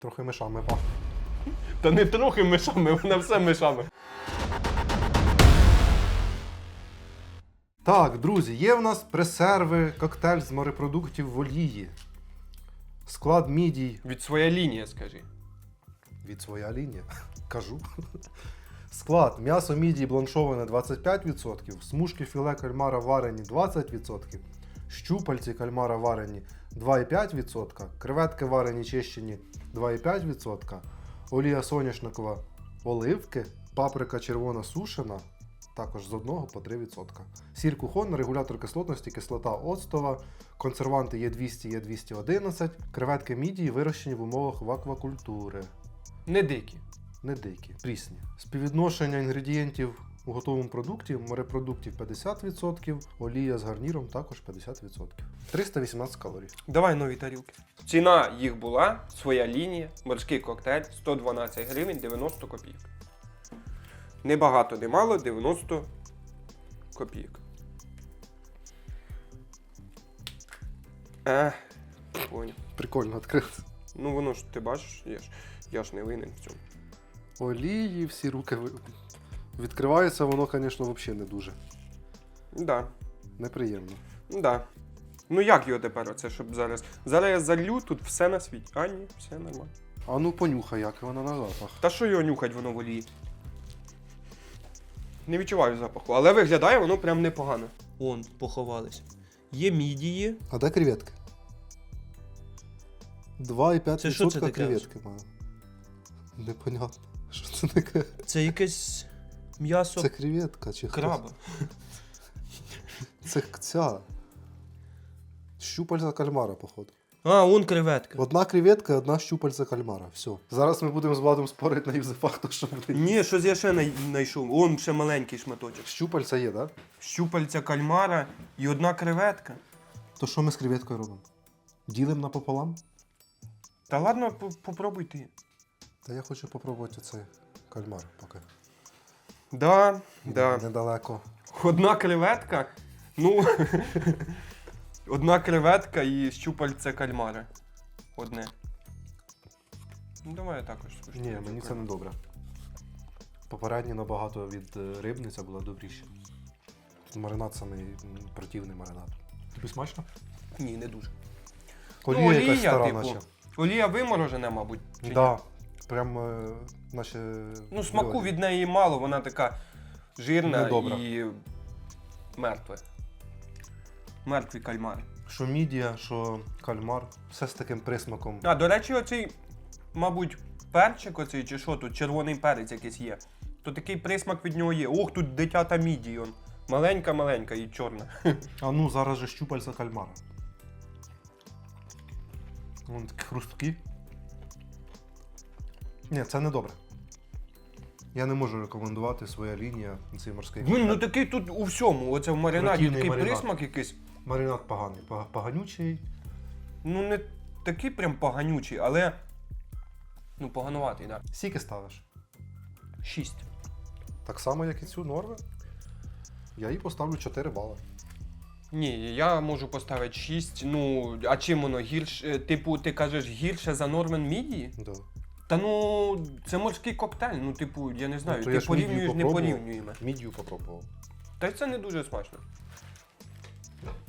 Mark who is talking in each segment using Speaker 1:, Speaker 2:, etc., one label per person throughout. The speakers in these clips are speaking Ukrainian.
Speaker 1: Трохи мишами пахне.
Speaker 2: Та не трохи мишами, вона все мишами.
Speaker 1: Так, друзі, є в нас пресерви, коктейль з морепродуктів в олії. Склад мідій
Speaker 2: Від своя лінія, скажи.
Speaker 1: від своя лінія. Кажу. Склад м'ясо мідії бланшоване 25%, смужки філе кальмара варені 20%, щупальці кальмара варені 2,5%, креветки варені чищені 2,5%, олія соняшникова оливки, паприка червона сушена також з 1 по 3%. Сіль кухонна, регулятор кислотності, кислота оцтова, консерванти є 200, є 211, креветки мідії вирощені в умовах в аквакультури.
Speaker 2: Не дикі.
Speaker 1: Не дикі, прісні. Співвідношення інгредієнтів у готовому продукті морепродуктів 50%, олія з гарніром також 50%. 318 калорій.
Speaker 2: Давай нові тарілки. Ціна їх була, своя лінія, морський коктейль 112 гривень 90 копійок. Небагато, не мало 90 копійок. Ех, поняв.
Speaker 1: Прикольно відкрити.
Speaker 2: Ну воно ж ти бачиш, я ж, я ж не винен в цьому.
Speaker 1: Олії, всі руки ви- відкривається, воно, звісно, взагалі не дуже.
Speaker 2: Да,
Speaker 1: Неприємно.
Speaker 2: да. Ну як його тепер оце, щоб зараз. Зараз я залю тут все на світі. А ні, все нормально.
Speaker 1: А ну понюхай, як воно на запах.
Speaker 2: Та що його нюхать воно в олії? Не відчуваю запаху, але виглядає воно прям непогано.
Speaker 3: Он, поховались. Є мідії.
Speaker 1: А де креветки? 2,5%
Speaker 3: Це що це таке?
Speaker 1: креветки маю. Непонятно. Що це таке?
Speaker 3: Це якесь м'ясо
Speaker 1: Це креветка чи хто?
Speaker 3: краба.
Speaker 1: Це ця. Щупальця кальмара, походу.
Speaker 3: А, он креветка.
Speaker 1: Одна креветка, одна щупальця кальмара. Все. Зараз ми будемо з Владом спорити на юзефакту, що буде.
Speaker 2: Ні, щось я ще знайшов. Он ще маленький шматочок.
Speaker 1: Щупальця є, так? Да?
Speaker 2: Щупальця кальмара і одна креветка.
Speaker 1: То що ми з креветкою робимо? Ділимо напополам?
Speaker 2: Та ладно, по- попробуй ти.
Speaker 1: Та я хочу попробувати цей кальмар поки.
Speaker 2: Да, да.
Speaker 1: Недалеко.
Speaker 2: Одна креветка. Ну. Одна креветка і щупальце кальмара. Одне. Ну, давай я також скажу.
Speaker 1: Ні, мені це не добре. Попереднє набагато від е, рибниця була добріше. Тут маринад самий м, противний маринад. Тобі смачно?
Speaker 2: Ні, не дуже.
Speaker 1: Олія,
Speaker 2: ну,
Speaker 1: якась стара,
Speaker 2: типу.
Speaker 1: наче.
Speaker 2: Олія виморожена, мабуть. чи ні?
Speaker 1: Да. Прям е, наче.
Speaker 2: Ну, смаку від неї мало, вона така жирна
Speaker 1: Недобра.
Speaker 2: і мертва. Мертві кальмари.
Speaker 1: Що мідія, що кальмар, все з таким присмаком.
Speaker 2: А, до речі, оцей, мабуть, перчик оцей чи що тут, червоний перець якийсь є. То такий присмак від нього є. Ох, тут дитята мідії. он. Маленька-маленька і чорна.
Speaker 1: А ну зараз же щупальця кальмара. Вон такі хрусткі. Ні, це не добре. Я не можу рекомендувати своя лінія цей морський.
Speaker 2: Блін, ну такий тут у всьому. Оце в маринаді
Speaker 1: Противний
Speaker 2: такий
Speaker 1: маринад.
Speaker 2: присмак якийсь.
Speaker 1: Маринад поганий, пога- поганючий.
Speaker 2: Ну, не такий прям поганючий, але. Ну, погануватий, так.
Speaker 1: Скільки ставиш?
Speaker 2: Да. Шість.
Speaker 1: Так само, як і цю норви. Я їй поставлю 4 бали.
Speaker 2: Ні, я можу поставити 6. Ну, а чим воно гірше? Типу, ти кажеш гірше за Нормен Мідії?
Speaker 1: Да.
Speaker 2: Та ну, це морський коктейль. Ну, типу, я не знаю,
Speaker 1: Ну, то
Speaker 2: ти
Speaker 1: ж мідію
Speaker 2: порівнюєш
Speaker 1: попробував.
Speaker 2: непорівнюємо.
Speaker 1: Мідію попробував.
Speaker 2: Та й це не дуже смачно.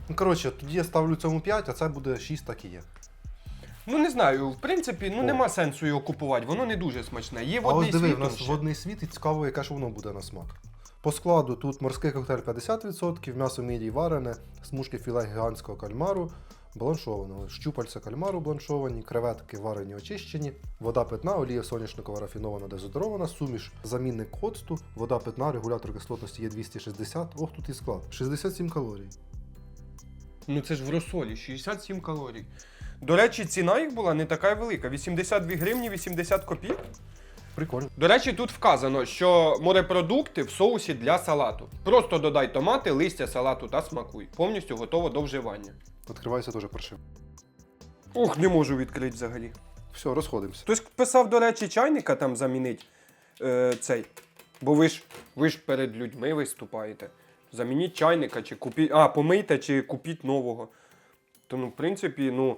Speaker 1: Ну, коротше, тоді я ставлю цьому 5, а це буде 6, так і є.
Speaker 2: Ну не знаю, в принципі, ну
Speaker 1: О.
Speaker 2: нема сенсу його купувати, воно не дуже смачне. Є
Speaker 1: А
Speaker 2: водний
Speaker 1: ось диви,
Speaker 2: світ
Speaker 1: в нас водний світ і цікаво, яке ж воно буде на смак. По складу тут морський коктейль 50%, м'ясо мідій варене, смужки філе гігантського кальмару, бланшованого, щупальця кальмару бланшовані, креветки варені очищені, вода питна, олія соняшникова рафінована дезодорована, суміш, замінник оцту, вода питна, регулятор кислотності є 260, ох тут і склад. 67 калорій.
Speaker 2: Ну це ж в розсолі, 67 калорій. До речі, ціна їх була не така велика. 82 гривні 80 копійок.
Speaker 1: Прикольно.
Speaker 2: До речі, тут вказано, що морепродукти в соусі для салату. Просто додай томати, листя салату та смакуй. Повністю готово до вживання.
Speaker 1: Відкривається теж паршиво.
Speaker 2: Ух, не можу відкрити взагалі.
Speaker 1: Все, розходимося.
Speaker 2: Хтось писав, до речі, чайника там замінить е, цей. Бо ви ж, ви ж перед людьми виступаєте. Замініть чайника, чи купіть. А, помийте, чи купіть нового. То, ну, в принципі, ну,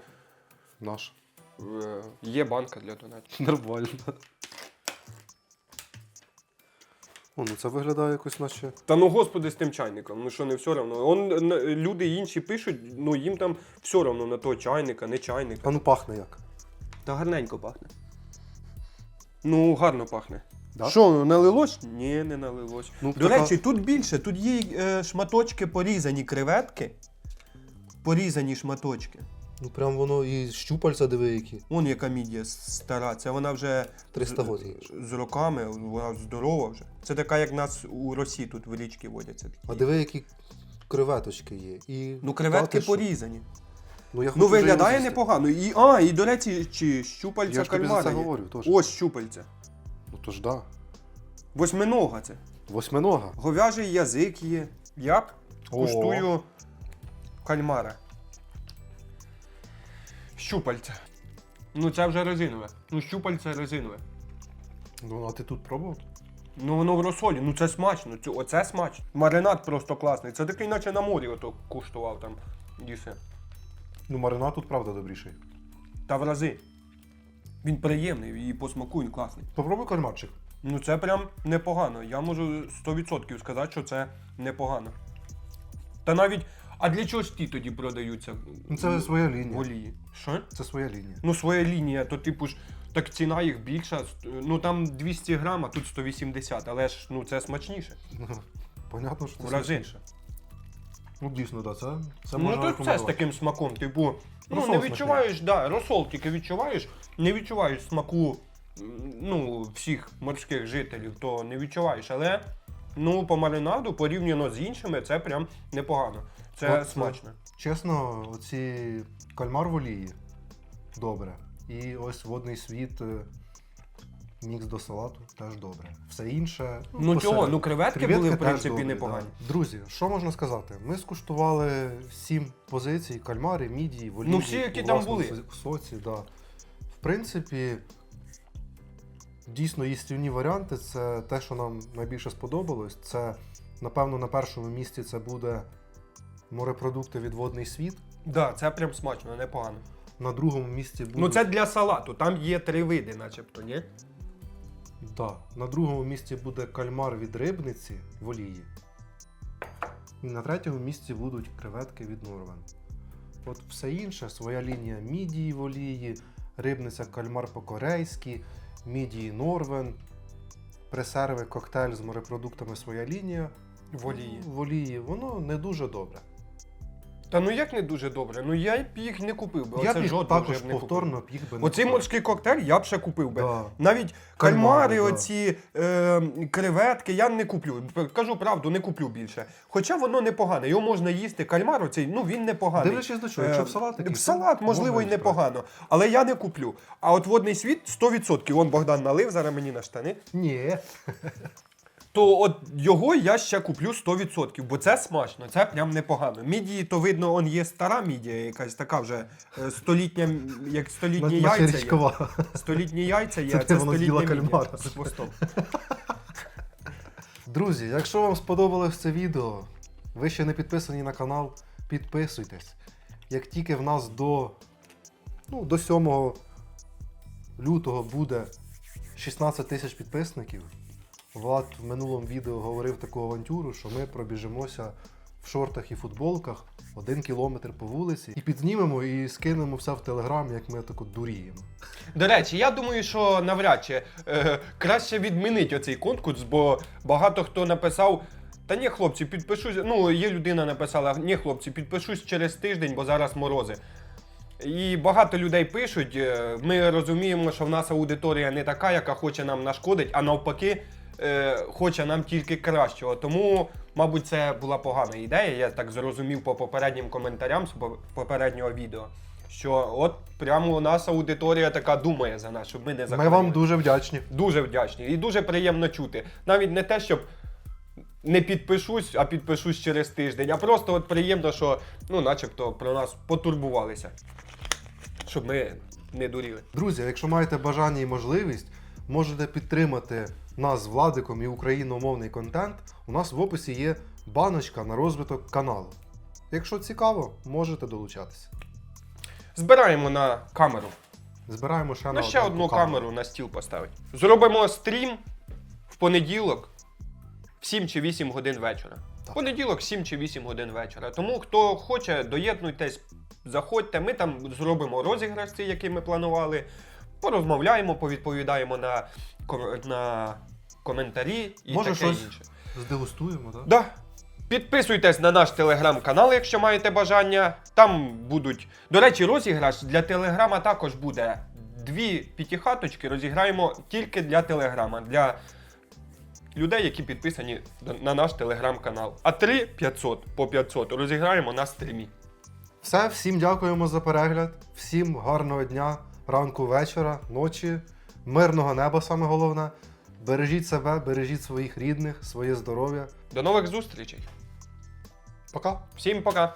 Speaker 1: Наш.
Speaker 2: е, є банка для донатів.
Speaker 1: Нормально. О, ну це виглядає якось наче.
Speaker 2: Та ну господи з тим чайником, ну що не все одно. Он, люди інші пишуть, ну їм там все одно на того чайника, не чайника.
Speaker 1: А ну пахне як.
Speaker 2: Та гарненько пахне. Ну, гарно пахне.
Speaker 1: Да?
Speaker 2: Що, ну, налилось? Ні, не налилось.
Speaker 1: Ну,
Speaker 3: До
Speaker 1: така-
Speaker 3: речі, тут більше, тут є е, шматочки порізані креветки. Порізані шматочки.
Speaker 1: Ну прям воно і щупальця диви які.
Speaker 3: Вон яка мідія стара. Це вона вже
Speaker 1: 300
Speaker 3: з- з роками, вона здорова вже. Це така, як нас у Росії тут в річці водяться. такі.
Speaker 1: А диви, які креветочки є. І
Speaker 3: Ну, креветки
Speaker 1: що?
Speaker 3: порізані.
Speaker 1: Ну, я хочу
Speaker 3: Ну, виглядає непогано. І, а, і до речі, чи щупальця
Speaker 1: Я ж тобі за це говорю теж.
Speaker 3: Ось щупальця.
Speaker 1: Ну то ж да.
Speaker 3: Восьминога це.
Speaker 1: Восьминога.
Speaker 2: Говяжий язик є. Я куштую кальмара. Щупальця. Ну це вже резинове. Ну, щупальце резинове.
Speaker 1: Ну, а ти тут пробував?
Speaker 2: Ну воно в розсолі, ну це смачно. Оце смачно. Маринад просто класний. Це такий, наче на морі ото куштував там їси.
Speaker 1: Ну, маринад тут правда добріший.
Speaker 2: Та в рази. Він приємний і по смаку він класний.
Speaker 1: Попробуй кальмарчик.
Speaker 2: Ну це прям непогано. Я можу 100% сказати, що це непогано. Та навіть. А для чого ж ті тоді продаються?
Speaker 1: Ну, це своя лінія.
Speaker 2: олії? Що?
Speaker 1: Це своя лінія.
Speaker 2: Ну, своя лінія, то типу ж, так ціна їх більша. Ну там 200 грам, а тут 180, але ж ну це смачніше.
Speaker 1: Понятно, що це смачніше. Ну, дійсно, да, це, це
Speaker 2: ну тут це з
Speaker 1: рекомендувати.
Speaker 2: таким смаком, типу, ну
Speaker 1: Розсол
Speaker 2: не
Speaker 1: смачний.
Speaker 2: відчуваєш, да, розсол тільки відчуваєш, не відчуваєш смаку м, ну, всіх морських жителів, то не відчуваєш. Але ну, по маринаду порівняно з іншими, це прям непогано. Це
Speaker 1: От,
Speaker 2: смачно.
Speaker 1: Чесно, оці кальмар в олії добре. І ось водний світ, е, мікс до салату теж добре. Все інше.
Speaker 2: Ну чого, ну креветки,
Speaker 1: Креветки
Speaker 2: були в принципі
Speaker 1: добрі,
Speaker 2: непогані.
Speaker 1: Да. Друзі, що можна сказати? Ми скуштували сім позицій: кальмари, мідії, воліді,
Speaker 2: Ну, всі, які
Speaker 1: у
Speaker 2: там були.
Speaker 1: со- соці. Да. В принципі, дійсно їстівні варіанти це те, що нам найбільше сподобалось. Це, напевно, на першому місці це буде морепродукти від водний світ.
Speaker 2: Да, це прям смачно, непогано.
Speaker 1: На другому місці буде.
Speaker 2: Ну це для салату, там є три види, начебто, ні?
Speaker 1: Да. На другому місці буде кальмар від рибниці в олії. І на третьому місці будуть креветки від Норвен. От все інше, своя лінія мідії в олії, рибниця кальмар по-корейськи, мідії Норвен, пресерви, коктейль з морепродуктами своя лінія.
Speaker 2: В олії.
Speaker 1: В олії воно не дуже добре.
Speaker 2: Та ну як не дуже добре? Ну я б їх не купив би.
Speaker 1: Я
Speaker 2: Оце
Speaker 1: б їх
Speaker 2: жодного
Speaker 1: також
Speaker 2: вже б не
Speaker 1: повторно б їх би не
Speaker 2: Оцей
Speaker 1: купив.
Speaker 2: морський коктейль я б ще купив би.
Speaker 1: Да.
Speaker 2: Навіть
Speaker 1: Кальмари,
Speaker 2: кальмари,
Speaker 1: да.
Speaker 2: оці е, креветки я не куплю. Кажу правду, не куплю більше. Хоча воно непогане. Його можна їсти. Кальмар оцей, ну він непоганий.
Speaker 1: Дивлячись до чого, якщо в салат
Speaker 2: Е,
Speaker 1: такий,
Speaker 2: в салат,
Speaker 1: то
Speaker 2: можливо,
Speaker 1: можна
Speaker 2: і непогано. Але я не куплю. А от водний світ 100%. Вон Богдан налив зараз мені на штани.
Speaker 1: Ні.
Speaker 2: То от його я ще куплю 100%, бо це смачно, це прям непогано. Мідії, то видно, он є стара мідія, якась така вже е, столітня, як столітні яйця. Є.
Speaker 1: річкова.
Speaker 2: Столітні яйця є,
Speaker 1: Це
Speaker 2: а
Speaker 1: воно
Speaker 2: столітня мідія
Speaker 1: кальмара.
Speaker 2: з хвостом.
Speaker 1: Друзі, якщо вам сподобалось це відео, ви ще не підписані на канал, підписуйтесь. Як тільки в нас до, ну, до 7 лютого буде 16 тисяч підписників, Влад в минулому відео говорив таку авантюру, що ми пробіжимося в шортах і футболках один кілометр по вулиці і підзнімемо і скинемо все в телеграм, як ми тако дуріємо.
Speaker 2: До речі, я думаю, що навряд чи е, краще відмінити оцей конкурс, бо багато хто написав. Та ні, хлопці, підпишусь. Ну, є людина написала, ні, хлопці, підпишусь через тиждень, бо зараз морози. І багато людей пишуть. е, Ми розуміємо, що в нас аудиторія не така, яка хоче нам нашкодити, а навпаки, е, хоче нам тільки кращого. Тому, мабуть, це була погана ідея. Я так зрозумів по попереднім коментарям з попереднього відео. Що от прямо у нас аудиторія така думає за нас, щоб ми не
Speaker 1: Ми вам дуже вдячні.
Speaker 2: Дуже вдячні і дуже приємно чути. Навіть не те, щоб не підпишусь, а підпишусь через тиждень, а просто от приємно, що ну, начебто про нас потурбувалися. Щоб ми не дуріли.
Speaker 1: Друзі, якщо маєте бажання і можливість, можете підтримати нас з Владиком і україномовний контент. У нас в описі є баночка на розвиток каналу. Якщо цікаво, можете долучатися.
Speaker 2: Збираємо на камеру
Speaker 1: Збираємо ще на
Speaker 2: Ну, ще
Speaker 1: одну
Speaker 2: одну камеру на стіл поставити. Зробимо стрім в понеділок в 7 чи 8 годин вечора.
Speaker 1: Так.
Speaker 2: Понеділок 7 чи 8 годин вечора. Тому хто хоче, доєднуйтесь, заходьте. Ми там зробимо розіграш, який ми планували. Порозмовляємо, повідповідаємо на, на коментарі і
Speaker 1: Може,
Speaker 2: таке
Speaker 1: щось
Speaker 2: інше.
Speaker 1: Здегустуємо, так?
Speaker 2: Да. Підписуйтесь на наш телеграм-канал, якщо маєте бажання. Там будуть. До речі, розіграш для телеграма також буде. Дві п'ятихаточки розіграємо тільки для телеграма, для людей, які підписані на наш телеграм-канал. А три 500 по 500 розіграємо на стрімі.
Speaker 1: Все, всім дякуємо за перегляд. Всім гарного дня, ранку, вечора, ночі, мирного неба, саме головне. Бережіть себе, бережіть своїх рідних, своє здоров'я.
Speaker 2: До нових зустрічей.
Speaker 1: Пока!
Speaker 2: Всім пока!